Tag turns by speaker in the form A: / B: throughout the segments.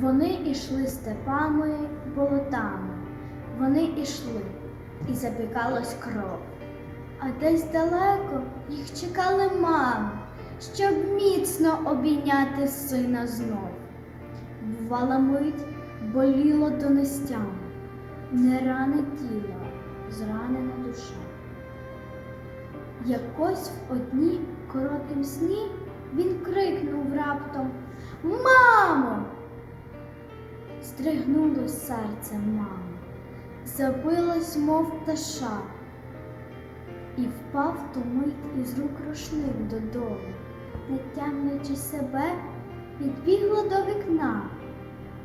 A: Вони ішли степами, болотами, вони ішли, і запікалась кров. А десь далеко їх чекали мами, щоб міцно обійняти сина знов. Бувала мить, боліло до нестями, не ране тіло, зранена душа. Якось в одній короткім сні він крикнув раптом Мамо! Стригнулось серце мами, забилось, мов пташа, і впав ту мить із рук рушник додому, не тямлячи себе, підбігла до вікна.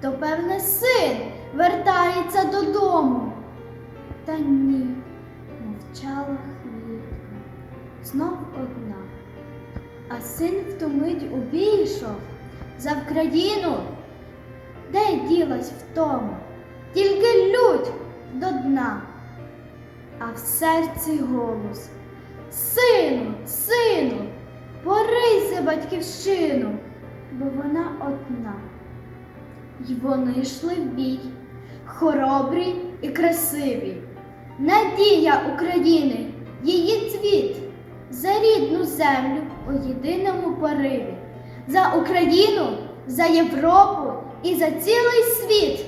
A: То, певне, син вертається додому. Та ні, мовчала хвітка, знов одна. А син в ту мить обійшов за Вкраїну, де ділась втома, тільки лють до дна, а в серці голос Сину, сину, борися батьківщину, бо вона одна. І вони йшли в бій, хоробрі і красиві. Надія України, її цвіт, за рідну землю у єдиному пориві, за Україну, за Європу і за цілий світ.